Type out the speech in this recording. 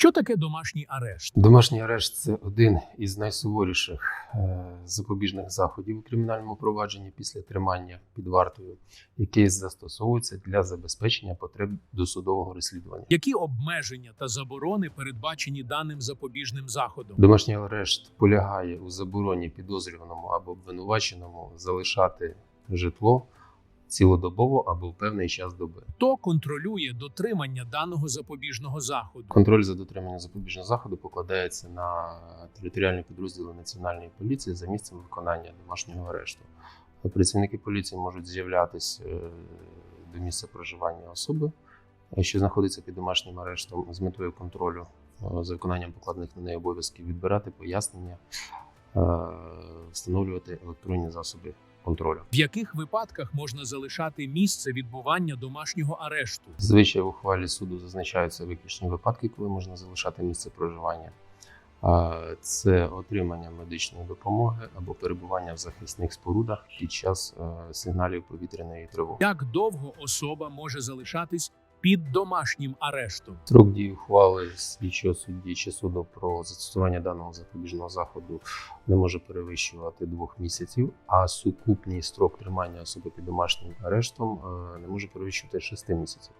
Що таке домашній арешт? Домашній арешт це один із найсуворіших е, запобіжних заходів у кримінальному провадженні після тримання під вартою, який застосовується для забезпечення потреб досудового розслідування. Які обмеження та заборони передбачені даним запобіжним заходом? Домашній арешт полягає у забороні підозрюваному або обвинуваченому залишати житло цілодобово або в певний час доби. Хто контролює дотримання даного запобіжного заходу? Контроль за дотриманням запобіжного заходу покладається на територіальні підрозділи національної поліції за місцем виконання домашнього арешту. Працівники поліції можуть з'являтися е, до місця проживання особи, е, що знаходиться під домашнім арештом, з метою контролю е, за виконанням покладених на неї обов'язків, відбирати пояснення, встановлювати електронні засоби контролю. В яких випадках можна залишати місце відбування домашнього арешту? Звичай в ухвалі суду зазначаються виключні випадки, коли можна залишати місце проживання. Це отримання медичної допомоги або перебування в захисних спорудах під час е, сигналів повітряної тривоги. Як довго особа може залишатись під домашнім арештом? Строк дії ухвали слідчого судді чи суду про застосування даного запобіжного заходу не може перевищувати двох місяців, а сукупний строк тримання особи під домашнім арештом е, не може перевищувати шести місяців.